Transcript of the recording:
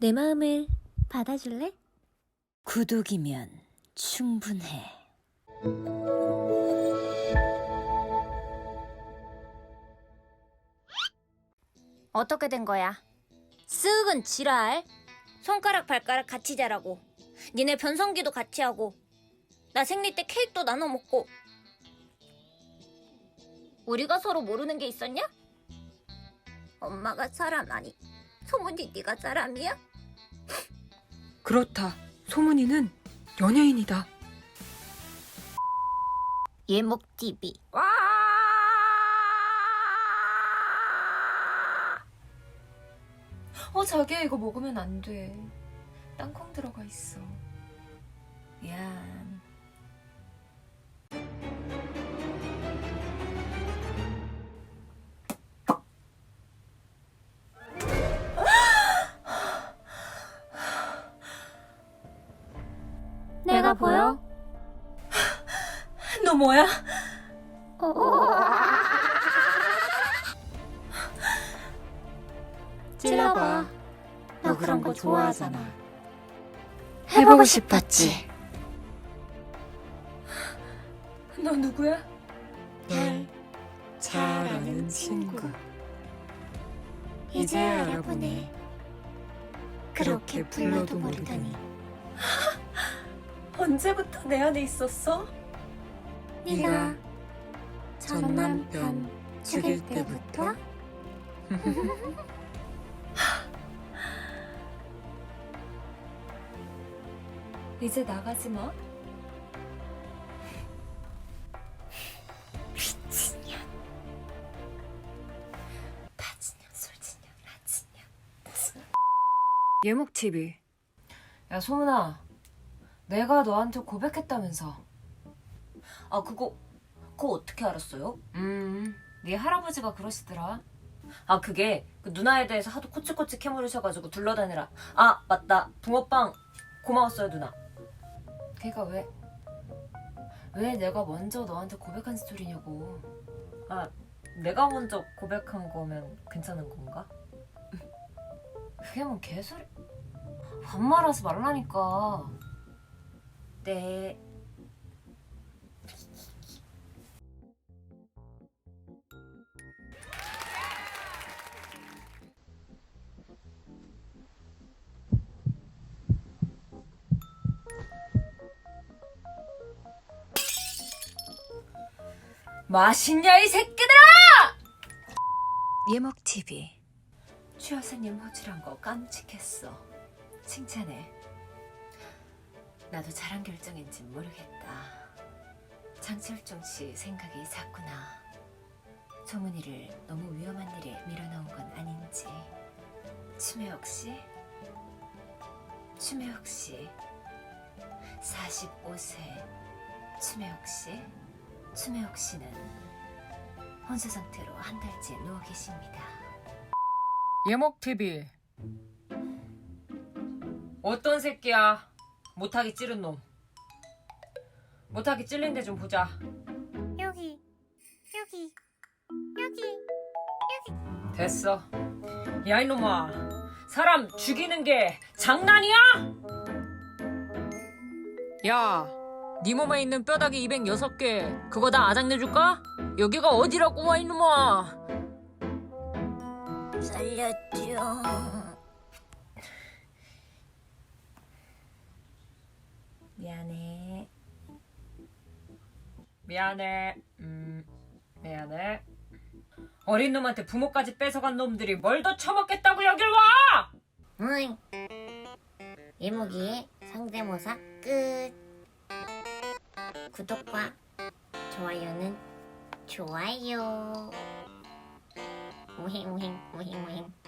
내 마음을 받아줄래? 구독이면 충분해. 어떻게 된 거야? 쓱은 지랄. 손가락 발가락 같이 자라고. 니네 변성기도 같이 하고. 나 생리 때 케이크도 나눠 먹고. 우리가 서로 모르는 게 있었냐? 엄마가 사람 아니. 소문이 네가 사람이야? 그렇다. 소문이는 연예인이다. 예목 TV. 어, 자기야, 이거 먹으면 안 돼. 땅콩 들어가 있어. 미안. 보여? 너 뭐야? 찔러봐. 너 그런 거 좋아하잖아. 해보고 싶었지. 너 누구야? 날 잘 아는 친구. 이제야 알아보네. 그렇게 불러도 모르다니. 언제부터 내 안에 있었어? 네가 전 남편 죽일 때부터? 이제 나가지 마. 미친년. 바지년, 술지년, 라지년. 예목 TV. 야 소문아, 내가 너한테 고백했다면서. 아 그거 그거 어떻게 알았어요? 음, 네 할아버지가 그러시더라. 아 그게 그 누나에 대해서 하도 코치코치 캐물으셔가지고 둘러다니라. 아 맞다 붕어빵 고마웠어요 누나. 걔가 왜? 왜 내가 먼저 너한테 고백한 스토리냐고. 아 내가 먼저 고백한 거면 괜찮은 건가? 그게 뭔 개소리. 반말하지 말라니까. 네. 맛있냐 이 새끼들아! 예목 TV. 추 여사님 호출한 거 깜찍했어. 칭찬해. 나도 잘한 결정인진 모르겠다. 장철종 씨 생각이 잦구나. 소문이를 너무 위험한 일에 밀어넣은 건 아닌지. 추매혁 씨? 추매혁 씨. 45세 추매혁 씨? 추매혁 씨는 혼수 상태로 한 달째 누워 계십니다. 예목 TV. 어떤 새끼야? 못하게 찌른 놈. 못하게 찔린 데 좀 보자. 여기, 여기, 여기. 됐어. 야 이놈아, 사람 죽이는 게 장난이야? 야, 네 몸에 있는 뼈다귀 206개 그거 다 아작내줄까? 여기가 어디라고 와 이놈아 살려줘. 미안해. 미안해. 음, 미안해. 어린 놈한테 부모까지 뺏어간 놈들이 뭘 더 처먹겠다고 여길 와! 응. 예목이의 상대모사 끝. 구독과 좋아요는 좋아요. 우행 우행 우행 우행.